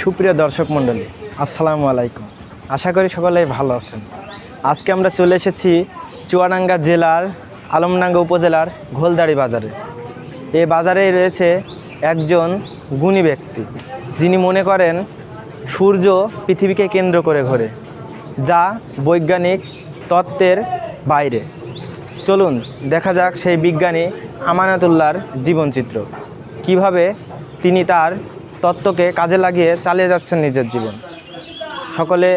সুপ্রিয় দর্শক মণ্ডলী, আসসালামু আলাইকুম। আশা করি সকলেই ভালো আছেন। আজকে আমরা চলে এসেছি চুয়াডাঙ্গা জেলার, আলমডাঙ্গা উপজেলার ঘোলদাড়ি বাজারে। এ বাজারে রয়েছে একজন গুণী ব্যক্তি। যিনি মনে করেন সূর্য পৃথিবীকে কেন্দ্র করে ঘোরে, যা বৈজ্ঞানিক তত্ত্বের বাইরে। চলুন, দেখা যাক সেই বিজ্ঞানী আমানাতুল্লাহর জীবনচিত্র। কীভাবে তিনি তার তত্ত্বকে কাজে লাগিয়ে চালিয়ে যাচ্ছেন নিজের জীবন। সকলে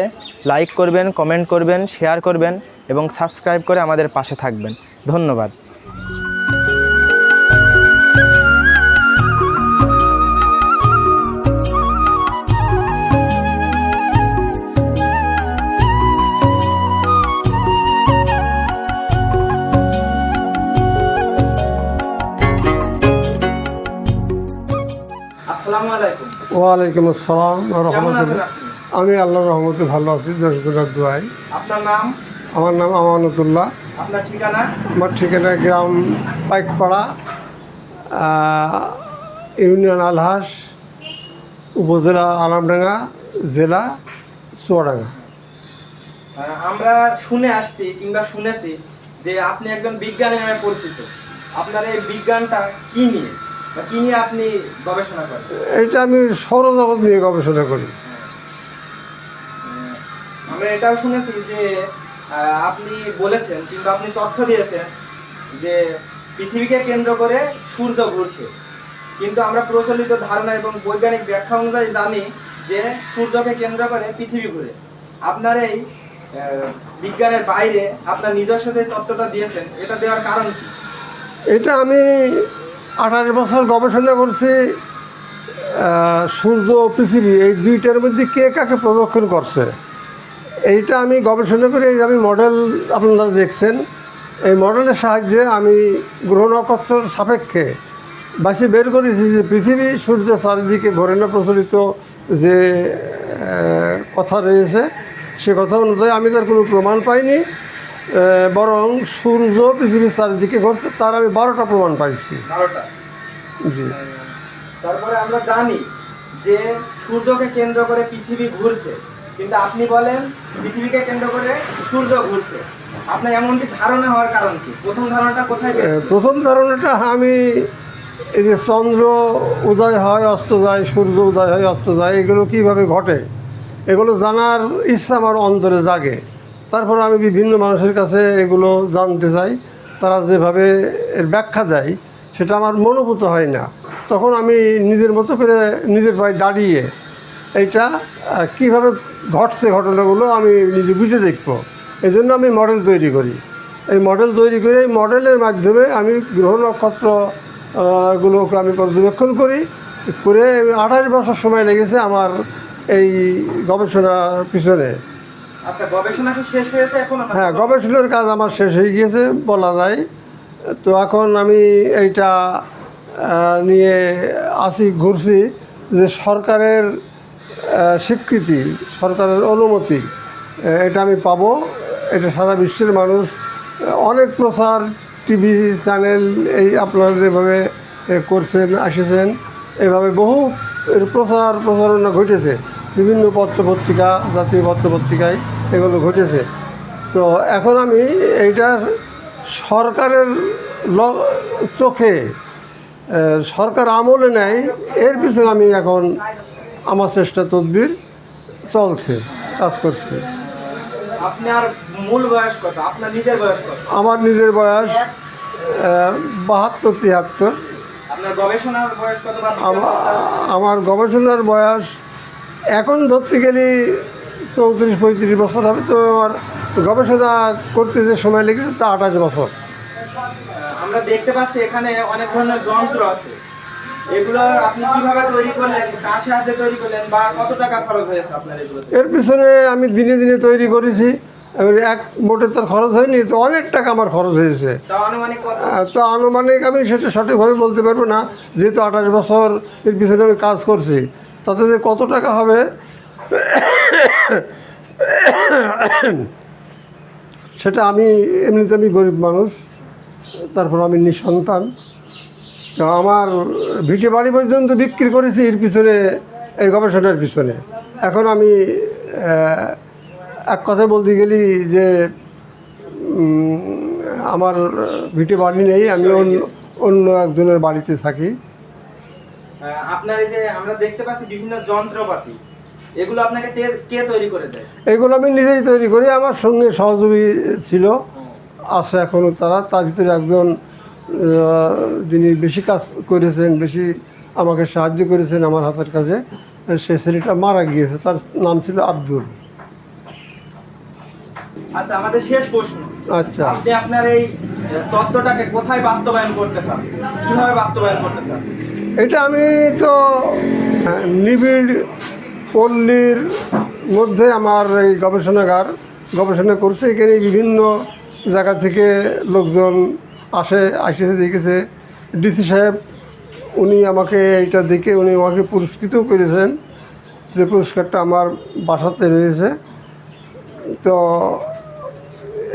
লাইক করবেন কমেন্ট করবেন শেয়ার করবেন এবং সাবস্ক্রাইব করে আমাদের পাশে থাকবেন। ধন্যবাদ। ওয়ালাইকুম আসসালাম রহমতুল্লাহ। আমি আল্লাহর রহমতে ভালো আছি জশগুলার দোয়াই আপনার নাম? আমার নাম আমানতুল্লাহ। আপনার ঠিকানা? আমার ঠিকানা গ্রাম পাইকপাড়া ইউনিয়ন আলহাস উপজেলা আলামডাঙ্গা জেলা চুয়াডাঙ্গা। আমরা শুনে আসছি কিংবা শুনেছি যে আপনি একজন বিজ্ঞানী নামে পরিচিত। আপনার এই বিজ্ঞানটা কী নিয়ে? কি নিয়ে আপনি গবেষণা করেন? এইটা আমি সৌরজগৎ নিয়ে গবেষণা করি। আহ, আমরা এটাও শুনেছি যে আপনি বলেছেন কিংবা আপনি তথ্য দিয়েছেন যে পৃথিবীকে কেন্দ্র করে সূর্য ঘুরছে। কিন্তু আমরা প্রচলিত ধারণা এবং বৈজ্ঞানিক ব্যাখ্যা অনুযায়ী জানি যে সূর্যকে কেন্দ্র করে পৃথিবী ঘুরে। আপনার এই বিজ্ঞানের বাইরে আপনার নিজস্ব যে তত্ত্বটা দিয়েছেন এটা দেওয়ার কারণ কি? এটা আমি আঠাশ বছর গবেষণা করছি সূর্য ও পৃথিবী, এই দুইটার মধ্যে কে কাকে প্রদক্ষিণ করছে? এইটা আমি গবেষণা করে, এই আমি মডেল আপনারা দেখছেন, এই মডেলের সাহায্যে আমি গ্রহ নক্ষত্র সাপেক্ষে বাসি বের করেছি যে পৃথিবী সূর্য চারিদিকে না প্রচলিত যে কথা রয়েছে, সে কথা অনুযায়ী আমি তার কোনো প্রমাণ পাইনি। বরং সূর্য পৃথিবীর চারিদিকে ঘুরছে তার আমি বারোটা প্রমাণ পাইছি। জি। তারপরে আমরা জানি যে সূর্যকে কেন্দ্র করে পৃথিবী ঘুরছে কিন্তু আপনি বলেন পৃথিবীকে কেন্দ্র করে সূর্য ঘুরছে। আপনার এমনটি ধারণা হওয়ার কারণ কি? প্রথম ধারণাটা কোথায় প্রথম ধারণাটা আমি এই যে চন্দ্র উদয় হয় অস্ত যায় সূর্য উদয় হয় অস্ত যায় এগুলো কীভাবে ঘটে? এগুলো জানার ইচ্ছা আমার অন্তরে জাগে। তারপর আমি বিভিন্ন মানুষের কাছে এগুলো জানতে চাই। তারা যেভাবে এর ব্যাখ্যা দেয়, সেটা আমার মনোভূত হয় না। তখন আমি নিজের মতো করে নিজের পায়ে দাঁড়িয়ে এইটা কীভাবে ঘটছে ঘটনাগুলো আমি নিজে বুঝে দেখব। এই জন্য আমি মডেল তৈরি করি। এই মডেল তৈরি করে এই মডেলের মাধ্যমে আমি গ্রহ নক্ষত্র গুলোকে আমি পর্যবেক্ষণ করি। করে আঠাশ বছর সময় লেগেছে আমার এই গবেষণার পিছনে। হ্যাঁ গবেষণার কাজ আমার শেষ হয়ে গিয়েছে, বলা যায়। তো এখন আমি এইটা নিয়ে আসি, ঘুরছি যে সরকারের স্বীকৃতি, সরকারের অনুমতি এটা আমি পাব। এটা সারা বিশ্বের মানুষ অনেক প্রচার টিভি চ্যানেল এই আপনারা যেভাবে করছেন, আসেছেন, এভাবে বহু প্রচার প্রচারণা ঘটেছে। বিভিন্ন পত্র পত্রিকা জাতীয় পত্র পত্রিকায় এগুলো ঘটেছে। তো এখন আমি এইটা সরকারের চোখে সরকার আমলে নেয় এর পিছনে আমি এখন আমার চেষ্টা তদবির চলছে কাজ করছে। আপনার মূল বয়স কত? আপনার নিজের বয়স কত? আমার নিজের বয়স বাহাত্তর তিয়াত্তর। গবেষণার বয়স কত আমার গবেষণার বয়স এখন ধরতে গেলে চৌত্রিশ পঁয়ত্রিশ বছর হবে তো আমার গবেষণা করতে যে সময় লেগেছে তা আঠাশ বছর। আমরা দেখতে পাচ্ছি এখানে অনেক ধরনের যন্ত্র আছে। এগুলো আপনি কীভাবে তৈরি করলেন কার সাহায্যে তৈরি করলেন বা কত টাকা খরচ হয়েছে আপনার এর পিছনে আমি দিনে দিনে তৈরি করেছি। এবার এক মোটে তার খরচ হয়নি তো অনেক টাকা আমার খরচ হয়েছে। তো আনুমানিক আমি সেটা সঠিকভাবে বলতে পারব না যেহেতু আঠাশ বছর এর পিছনে আমি কাজ করছি। তাতে যে কত টাকা হবে সেটা আমি, এমনিতে আমি গরিব মানুষ, তারপর আমি নিঃসন্তান। আমার ভিটে বাড়ি পর্যন্ত বিক্রি করেছি এর পিছনে, এই গবেষণার পিছনে। এখন আমি এক কথা বলতে গেলি যে আমার ভিটে বাড়ি নেই, আমি অন্য অন্য একজনের বাড়িতে থাকি। আপনার এই যে আমরা দেখতে পাচ্ছি বিভিন্ন যন্ত্রপাতি। এগুলো আপনাকে কে তৈরি করে দেয়? এগুলো আমি নিজেই তৈরি করি আমার সঙ্গে সহযোগী ছিল আছে এখনও তারা তার ভিতরে একজন যিনি বেশি কাজ করেছেন বেশি আমাকে সাহায্য করেছেন আমার হাতের কাজে সে ছেলেটা মারা গিয়েছে তার নাম ছিল আব্দুল। আচ্ছা আমাদের শেষ প্রশ্ন। আচ্ছা। আপনি আপনার এই তত্ত্বটাকে কোথায় বাস্তবায়ন করতে চান? কীভাবে বাস্তবায়ন করতে চান? এটা আমি তো নিবিড় পল্লীর মধ্যে আমার এই গবেষণাগার গবেষণা করছে। এখানে বিভিন্ন জায়গা থেকে লোকজন আসে আসে, দেখেছে। ডিসি সাহেব, উনি আমাকে এইটা দেখে উনি আমাকে পুরস্কৃতও করেছেন। যে পুরস্কারটা আমার বাসাতে রয়েছে। তো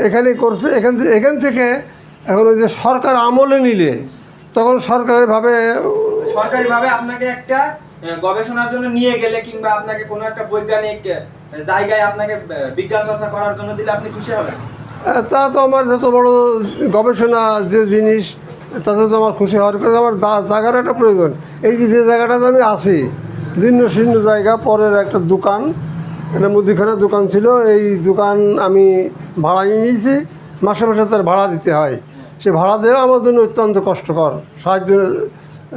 এখানে করছে, এখান থেকে এখান থেকে এখন ওই যে সরকার আমলে নিলে, তখন সরকারিভাবে সরকারিভাবে আপনাকে একটা গবেষণার জন্য নিয়ে গেলে কিংবা আপনাকে কোনো একটা বৈজ্ঞানিক জায়গায় আপনাকে বিজ্ঞান চর্চা করার জন্য দিলে আপনি খুশি হবেন? তা তো আমার যত বড় গবেষণা যে জিনিস, তাতে তো আমার খুশি হওয়ার কারণে আমার জায়গার একটা প্রয়োজন। এই যে যে জায়গাটাতে আমি আছি, জীর্ণ শীর্ণ জায়গা, পরের একটা দোকান একটা মুদিখানার দোকান ছিল, এই দোকান আমি ভাড়াই নিয়েছি, মাসে মাসে তার ভাড়া দিতে হয়। সে ভাড়া দেওয়া আমার জন্য অত্যন্ত কষ্টকর সাহায্য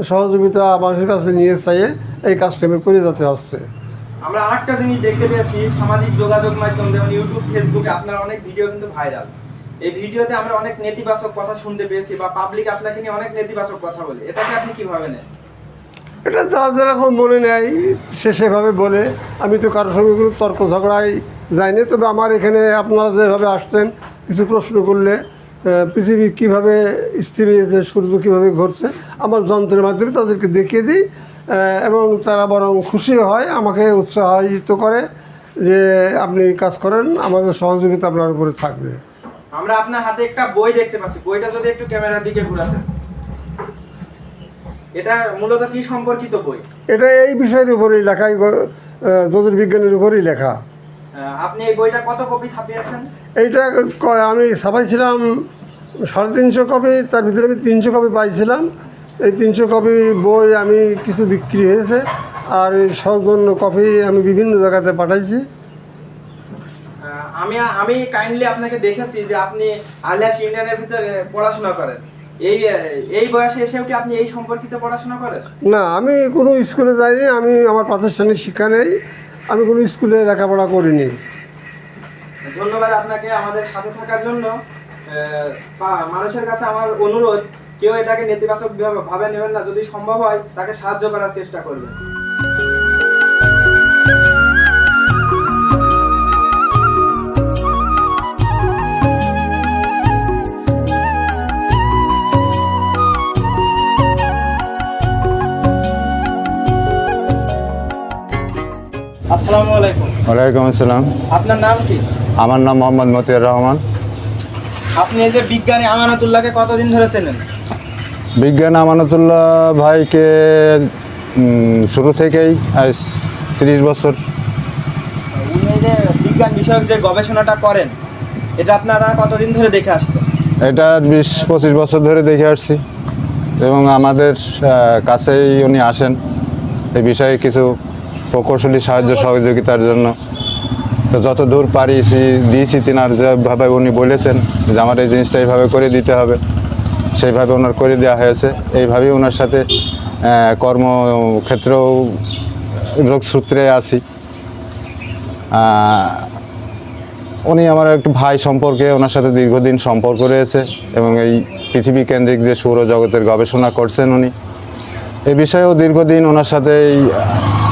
সহযোগিতা মানুষের কাছে নিয়ে চাইয়ে এই কাজটা আমি করে যেতে হচ্ছে আমরা আরেকটা জিনিস দেখতে পেয়েছি সামাজিক যোগাযোগ মাধ্যম যেমন ইউটিউব ফেসবুকে আপনার অনেক ভিডিও কিন্তু ভাইরাল এই ভিডিওতে আমরা অনেক নেতিবাচক কথা শুনতে পেয়েছি বা পাবলিক আপনাকে নিয়ে অনেক নেতিবাচক কথা বলে। এটাকে আপনি কীভাবে নেন? এটা যার যেরকম মনে নেয় সে সেভাবে বলে। আমি তো কারোর সঙ্গে কোনো তর্ক ঝগড়ায় যাইনি তবে আমার এখানে আপনারা যেভাবে আসছেন কিছু প্রশ্ন করলে পৃথিবী কীভাবে স্থির হয়েছে সূর্য কীভাবে ঘুরছে আমার যন্ত্রের মাধ্যমে তাদেরকে দেখিয়ে দিই এবং তারা বরং খুশি হয় আমাকে উৎসাহিত করে যে আপনি কাজ করেন আমাদের সহযোগিতা আপনার উপরে থাকবে। আমরা আপনার হাতে একটা বই দেখতে পাচ্ছি। বইটা যদি একটু ক্যামেরার দিকে ঘুরাতেন। এটা মূলত কি সম্পর্কিত বই? এটা এই বিষয়ের উপরেই লেখা জ্যোতির্বিজ্ঞানের উপরেই লেখা। আপনি এই বইটা কত কপি ছাপিয়েছেন? এইটা আমি ছাপাইছিলাম সাড়ে তিনশো কপি তার ভিতরে আমি তিনশো কপি পাইছিলাম। এই তিনশো কপি বই আমি কিছু বিক্রি হয়েছে আর এই সৌজন্য কপি আমি বিভিন্ন জায়গাতে পাঠাইছি। আমি আমি কাইন্ডলি আপনাকে দেখেছি যে আপনি আলিয়াস ইউনিয়নের ভিতরে পড়াশোনা করেন। এই এই বয়সে এসেও কি আপনি এই সম্পর্কিত পড়াশোনা করেন? না আমি কোনো স্কুলে যাইনি আমি আমার প্রাতিষ্ঠানিক শিক্ষা নেই। আমি কোনো স্কুলে লেখাপড়া করিনি। ধন্যবাদ আপনাকে আমাদের সাথে থাকার জন্য। মানুষের কাছে আমার অনুরোধ, কেউ এটাকে নেতিবাচক ভাবে- নেবেন না। যদি সম্ভব হয়, তাকে সাহায্য করার চেষ্টা করবেন। ওয়ালাইকুম আসসালাম। আপনার নাম কি? আমার নাম মোহাম্মদ মতিয়ার রহমান। আপনি এই যে বিজ্ঞানী আমানতুল্লাহকে কতদিন ধরে চেনেন? বিজ্ঞান আমানতুল্লাহ ভাইকে শুরু থেকেই আজ তিরিশ বছর। উনি এই যে বিজ্ঞান বিষয়ক যে গবেষণাটা করেন এটা আপনারা কতদিন ধরে দেখে আসছেন? এটা বিশ পঁচিশ বছর ধরে দেখে আসছি। এবং আমাদের কাছেই উনি আসেন। এই বিষয়ে কিছু প্রকৌশলী সাহায্য সহযোগিতার জন্য। তো যত দূর পারি দিয়েছি তিনার যেভাবে উনি বলেছেন যে আমার এই জিনিসটা এইভাবে করে দিতে হবে। সেইভাবে ওনার করে দেওয়া হয়েছে। এইভাবেই ওনার সাথে কর্মক্ষেত্রেও রোগসূত্রে আছি। উনি আমার একটু ভাই সম্পর্কে ওনার সাথে দীর্ঘদিন সম্পর্ক রয়েছে এবং এই পৃথিবী কেন্দ্রিক যে সৌরজগতের গবেষণা করছেন উনি। এই বিষয়েও দীর্ঘদিন ওনার সাথেই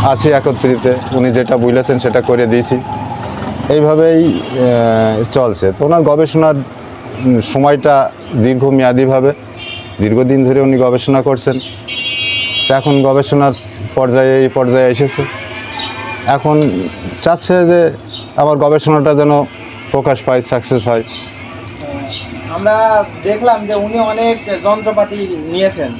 আছি একত্রিত। উনি যেটা বুঝলেছেন সেটা করে দিয়েছি। এইভাবেই চলছে। তো ওনার গবেষণার সময়টা দীর্ঘমেয়াদীভাবে, দীর্ঘদিন ধরে উনি গবেষণা করছেন। এখন গবেষণার পর্যায়ে, এই পর্যায়ে এসেছে। এখন চাচ্ছে যে আমার গবেষণাটা যেন প্রকাশ পায়, সাকসেস হয়। আমরা দেখলাম যে উনি অনেক যন্ত্রপাতি নিয়েছেন।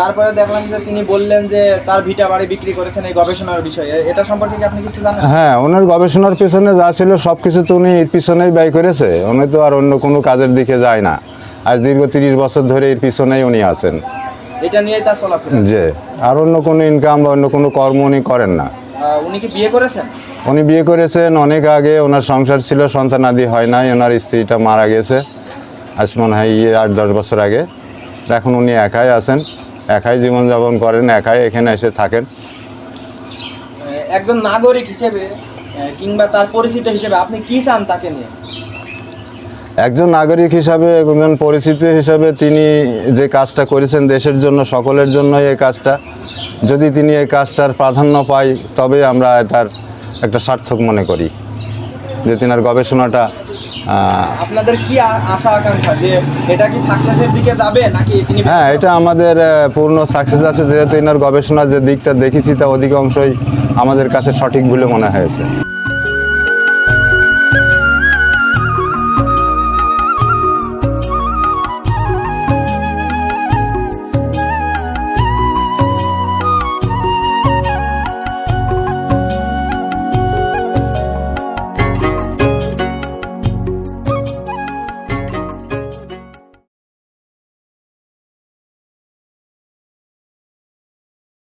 তারপরে দেখলাম যে তিনি বললেন যে তার ভিটা বাড়ি বিক্রি করেছেন এই গবেষণার বিষয়ে। এটা সম্পর্কে কি আপনি কিছু জানেন? হ্যাঁ ওনার গবেষণার পিছনে যা ছিল সব কিছু তো উনি এর পিছনেই ব্যয় করেছে। উনি তো আর অন্য কোনো কাজের দিকে যায় না। আজ দীর্ঘ তিরিশ বছর ধরে এর পিছনেই উনি আছেন। এটা নিয়েই তার চলাফেরা। যে আর অন্য কোনো ইনকাম বা অন্য কোনো কর্ম উনি করেন না। উনি কি বিয়ে করেছেন? উনি বিয়ে করেছেন অনেক আগে। ওনার সংসার ছিল সন্তানাদি হয় নাই। ওনার স্ত্রীটা মারা গেছে। আজ মনে হয় ইয়ে আট দশ বছর আগে। এখন উনি একাই আছেন একাই জীবনযাপন করেন একাই এখানে এসে থাকেন। একজন নাগরিক হিসেবে কিংবা তার পরিচিত হিসেবে আপনি কি চান তাকে নিয়ে? একজন নাগরিক হিসাবে একজন পরিচিত হিসাবে তিনি যে কাজটা করেছেন দেশের জন্য সকলের জন্য এই কাজটা। যদি তিনি এই কাজটার প্রাধান্য পাই তবে আমরা এটার একটা সার্থক মনে করি। যে তিনার গবেষণাটা আপনাদের কি আশা আকাঙ্ক্ষা যে এটা কি সাকসেসের দিকে যাবে নাকি হ্যাঁ এটা আমাদের পূর্ণ সাকসেস আছে। যেহেতু এনার গবেষণার যে দিকটা দেখেছি তা অধিকাংশই আমাদের কাছে সঠিক বলে মনে হয়েছে।